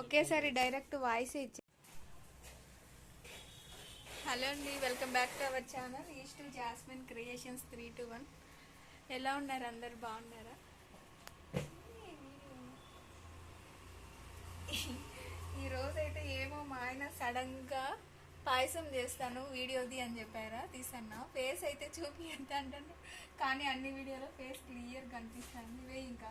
ఒకేసారి direct voice ఇచ్చి hello అండి welcome back to our channel. East to Jasmine creations three two one. ఎలా ఉన్నారు అందరు? బాగున్నారా? ఈ రోజు అయితే ఏమో మా ఆయన సడన్గా పాయసం చేస్తాను వీడియోది అని చెప్పారా? తీసన్నా. ఫేస్ అయితే చూపి ఎంత అంటాను కానీ అన్ని వీడియోలో ఫేస్ క్లియర్ కనిపిస్తాను ఇవే ఇంకా.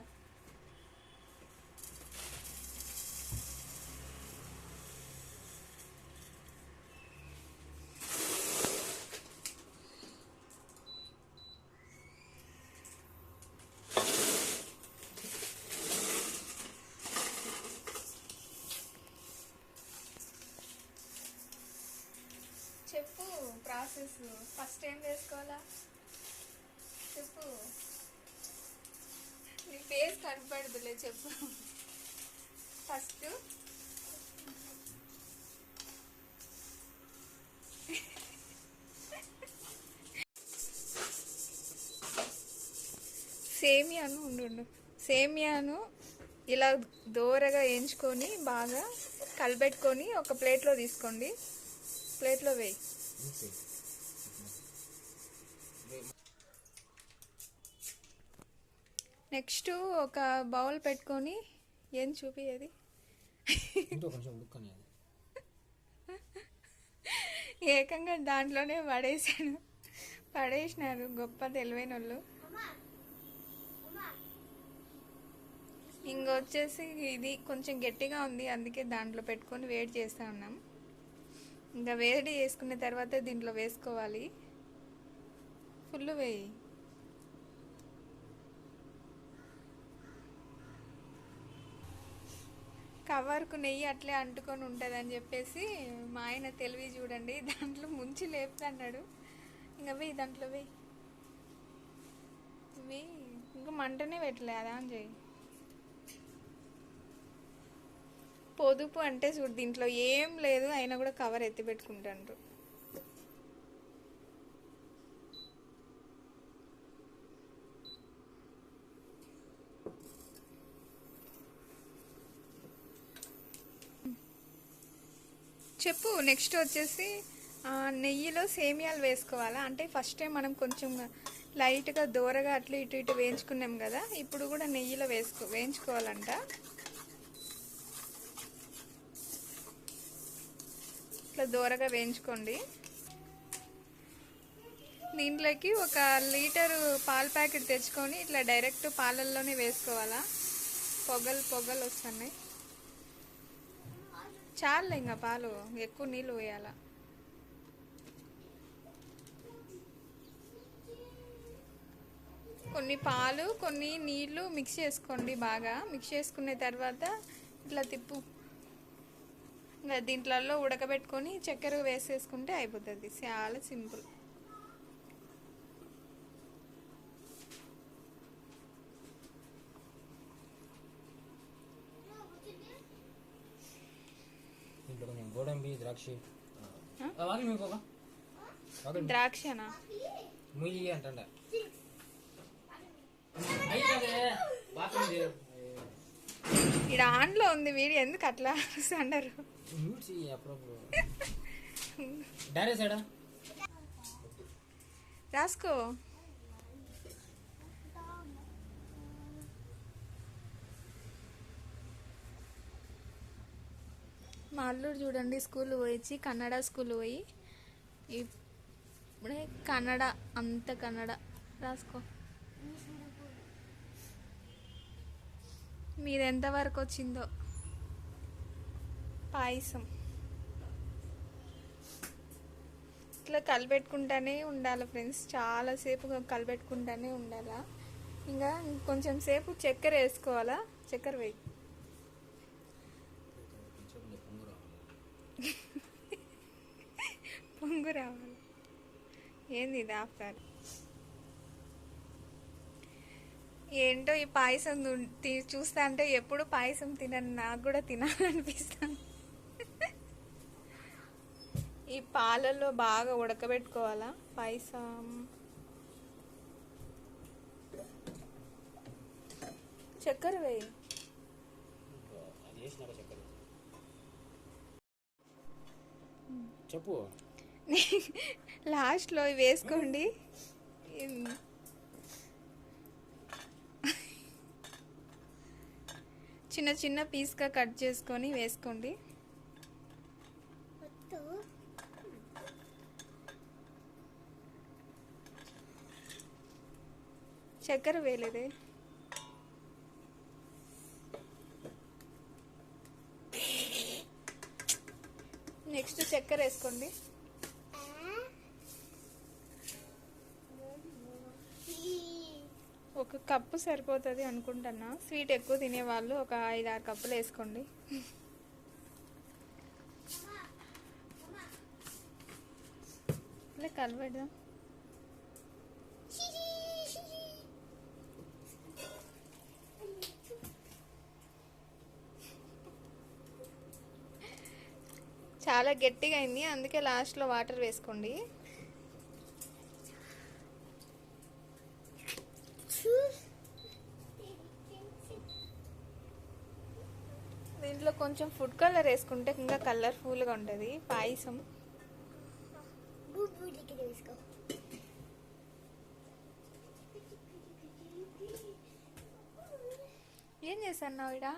చెప్పు ప్రాసెస్ ఫస్ట్ ఏం వేసుకోవాలా? చెప్పు. నీ ఫేస్ కనపడదులే చెప్పు. ఫస్ట్ సేమియాను ఉండు సేమియాను ఇలా దూరగా వేయించుకొని బాగా కలిపెట్టుకొని ఒక ప్లేట్లో తీసుకోండి. ప్లేట్లో వేయి. నెక్స్ట్ ఒక బౌల్ పెట్టుకొని ఏం చూపియేది ఏకంగా దాంట్లోనే పడేసాను పడేసినారు గొప్ప తెలివైన వాళ్ళు ఇంకొచ్చేసి ఇది కొంచెం గట్టిగా ఉంది అందుకే దాంట్లో పెట్టుకొని వేడి చేస్తా ఉన్నాం. ఇంకా వేడి చేసుకున్న తర్వాత దీంట్లో వేసుకోవాలి. ఫుల్ వేయి. కవర్కు నెయ్యి అట్లే అంటుకొని ఉంటుందని చెప్పేసి మా ఆయన తెలివి చూడండి దాంట్లో ముంచి లేపుతున్నాడు. ఇంకా వేయి దాంట్లో వేయి. వెయ్యి ఇంకా మంటనే పెట్టలే అదా అని చెయ్యి పొదుపు అంటే చూడు దీంట్లో ఏం లేదు అయినా కూడా కవర్ ఎత్తి పెట్టుకుంటాండ్రు. చెప్పు నెక్స్ట్ వచ్చేసి నెయ్యిలో సేమియాలు వేసుకోవాలా? అంటే ఫస్ట్ టైం మనం కొంచెం లైట్గా దూరగా అట్లా ఇటు ఇటు వేయించుకున్నాం కదా ఇప్పుడు కూడా నెయ్యిలో వేసుకో వేయించుకోవాలంట. ఇట్లా దూరగా వేయించుకోండి. దీంట్లోకి ఒక లీటరు పాల ప్యాకెట్ తెచ్చుకొని ఇట్లా డైరెక్ట్ పాలల్లోనే వేసుకోవాలా? పొగలు పొగలు వస్తున్నాయి. చాలు ఇంకా పాలు ఎక్కువ నీళ్ళు పోయాల? కొన్ని పాలు కొన్ని నీళ్ళు మిక్స్ చేసుకోండి బాగా. మిక్స్ చేసుకునే తర్వాత ఇట్లా తిప్పు దీంట్లలో ఉడకబెట్టుకొని చక్కెర వేసేసుకుంటే అయిపోతుంది. చాలా సింపుల్. వాకి ఇక్కడ ఆన్లో ఉంది వీడియో ఎందుకు అట్లా అంటారు రాసుకో. మా అల్లుడు చూడండి స్కూల్ పోయి కన్నడ స్కూల్ పోయి ఇప్పుడే కన్నడ అంత కన్నడ. రాసుకో. మీది ఎంతవరకు వచ్చిందో పాయసం. ఇట్లా కలిపెట్టుకుంటానే ఉండాలి ఫ్రెండ్స్. చాలాసేపు కలిపెట్టుకుంటానే ఉండాలా. ఇంకా కొంచెం సేపు చక్కెర వేసుకోవాలా? చక్కెర వేయి. పొంగు రావాలి. ఏంది ఇది ఆఫ్టర్ ఏంటో ఈ పాయసం చూస్తా అంటే ఎప్పుడు పాయసం తినను నాకు కూడా తినాలనిపిస్తాను ఈ పాలల్లో బాగా ఉడకబెట్టుకోవాలా పాయసం? చక్కెర వేయి. చెప్పు. లాస్ట్లో వేసుకోండి. చిన్న చిన్న పీస్గా కట్ చేసుకొని వేసుకోండి. చక్కెర వేయలేదే? నెక్స్ట్ చక్కెర వేసుకోండి. ఒక కప్పు సరిపోతుంది అనుకుంటున్నా. స్వీట్ ఎక్కువ తినేవాళ్ళు ఒక ఐదు ఆరు కప్పులు వేసుకోండి. ఇలా కలపెడదాం చాలా గట్టిగా అయింది. అందుకే లాస్ట్లో వాటర్ వేసుకోండి. ఇందులో కొంచెం ఫుడ్ కలర్ వేసుకుంటే ఇంకా కలర్ఫుల్గా ఉంటుంది. పాయసం. ఏం చేశాను ఇడా